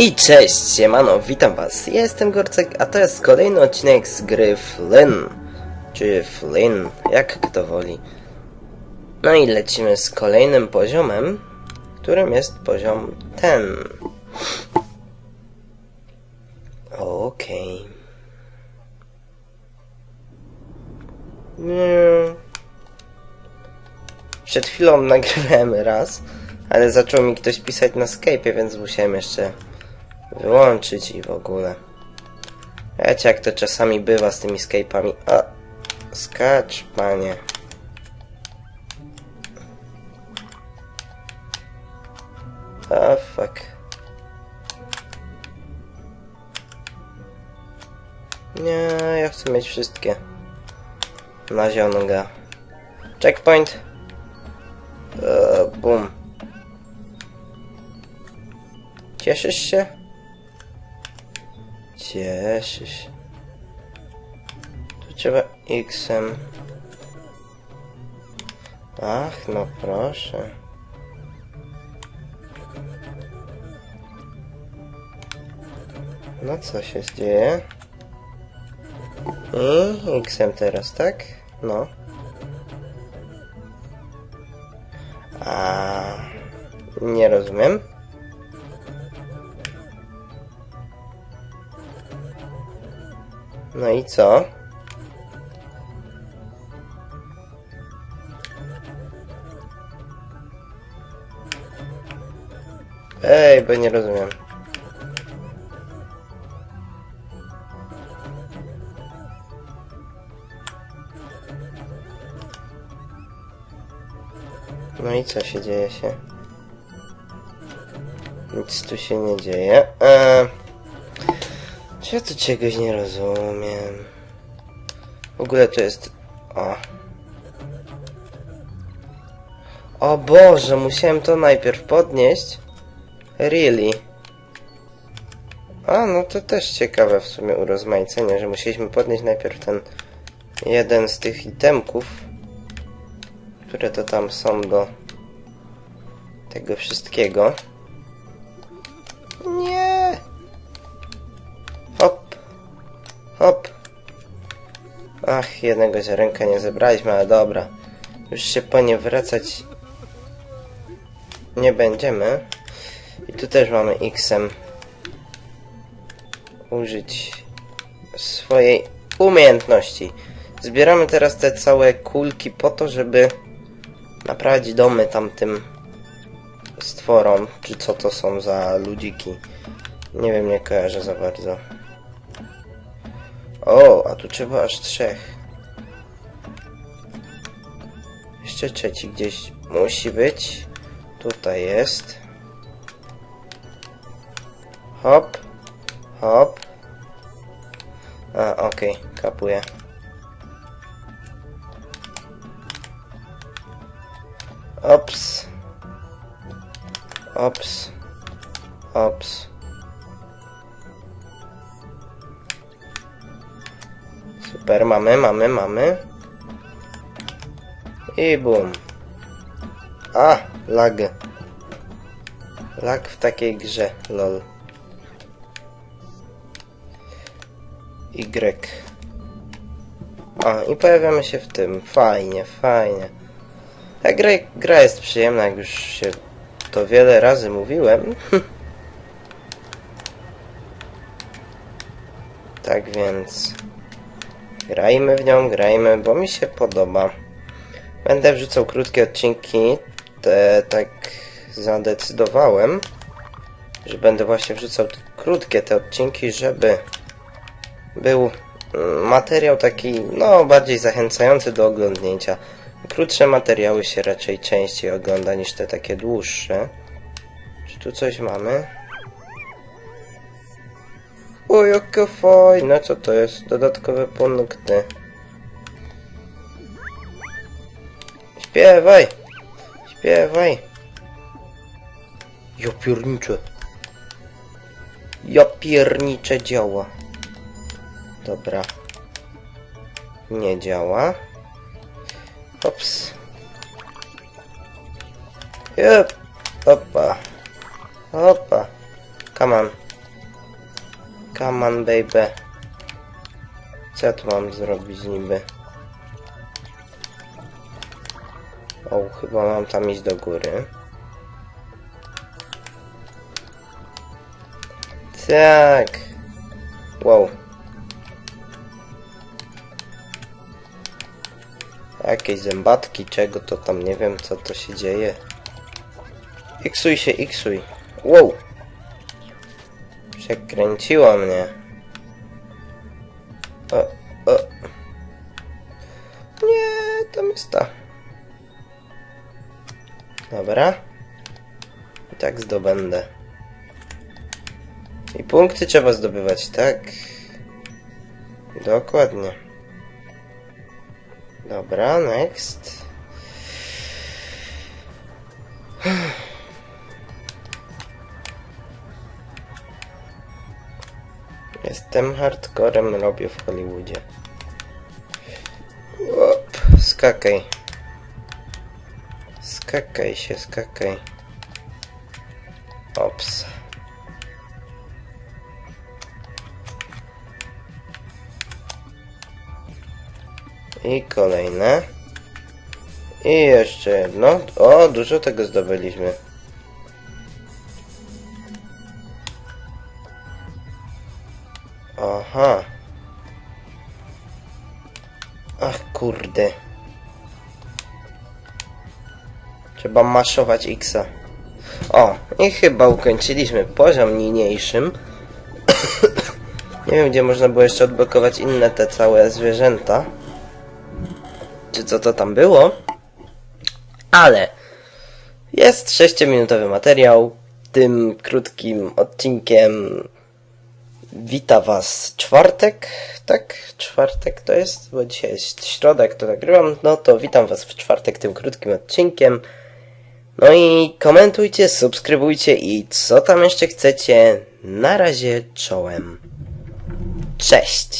I cześć, siemano, witam was. Jestem Gorcek, a to jest kolejny odcinek z gry Flynn. Czy Flynn, jak kto woli. No i lecimy z kolejnym poziomem, którym jest poziom ten. Okej. Nie. Przed chwilą nagrywałem raz, ale zaczął mi ktoś pisać na Skype'ie, więc musiałem jeszcze wyłączyć i w ogóle. Wiecie jak to czasami bywa z tymi Skype'ami. A, skacz, panie. A, fuck. Nie, ja chcę mieć wszystkie. Nazionga. Checkpoint. Eee, bum. Cieszysz się? Cieszysz się. Tu trzeba X-em. Ach, no proszę. No co się dzieje? I X-em teraz, tak? No. A nie rozumiem. No i co? Ej, bo nie rozumiem. No i co się dzieje się? Nic tu się nie dzieje. Eee, czy ja tu czegoś nie rozumiem? W ogóle to jest... O. O Boże, musiałem to najpierw podnieść. Really? A, no to też ciekawe w sumie urozmaicenie, że musieliśmy podnieść najpierw ten jeden z tych itemków, które to tam są do tego wszystkiego. Nie! Ach, jednego ziarenka nie zebraliśmy, ale dobra. Już się po nie wracać nie będziemy. I tu też mamy X-em użyć swojej umiejętności. Zbieramy teraz te całe kulki po to, żeby naprawić domy tamtym stworom, czy co to są za ludziki. Nie wiem, nie kojarzę za bardzo. O, a tu trzeba aż trzech. Jeszcze trzeci gdzieś musi być. Tutaj jest. Hop. Hop. A, okej, okay, kapuję. Ops. Ops. Ops. Super, mamy, mamy, mamy. I bum. A, lag. Lag w takiej grze, lol. Y. A, i pojawiamy się w tym. Fajnie, fajnie. Ta gra, gra jest przyjemna, jak już się to wiele razy mówiłem. tak więc... Grajmy w nią, grajmy, bo mi się podoba. Będę wrzucał krótkie odcinki. Te, tak zadecydowałem, że będę właśnie wrzucał krótkie te odcinki, żeby był mm, materiał taki, no, bardziej zachęcający do oglądnięcia. Krótsze materiały się raczej częściej ogląda niż te takie dłuższe. Czy tu coś mamy? O, jakie fajne, co to jest? Dodatkowe punkty. Śpiewaj! Śpiewaj! Ja pierniczę. Ja pierniczę działa. Dobra. Nie działa. Ops. Yep. Opa. Opa. Come baby. Co ja tu mam zrobić niby? O, chyba mam tam iść do góry. Tak. Wow. Jakieś zębatki, czego to tam, nie wiem co to się dzieje. Iksuj się, iksuj. Wow. Przekręciło mnie. O, o. Nie, to jest ta. Dobra. I tak zdobędę. I punkty trzeba zdobywać, tak? Dokładnie. Dobra, next. Jestem hardcorem, robię w Hollywoodzie. Op, skakaj. Skakaj się, skakaj. Ops. I kolejne. I jeszcze jedno. O, dużo tego zdobyliśmy. Aha. Ach, kurde. Trzeba maszować Xa. O, i chyba ukończyliśmy poziom niniejszym. Nie wiem, gdzie można było jeszcze odblokować inne te całe zwierzęta. Czy co to tam było. Ale jest 6-minutowy materiał. Tym krótkim odcinkiem Wita Was czwartek, tak? Czwartek to jest, bo dzisiaj jest środek, to nagrywam. No to witam Was w czwartek tym krótkim odcinkiem. No i komentujcie, subskrybujcie i co tam jeszcze chcecie. Na razie czołem. Cześć!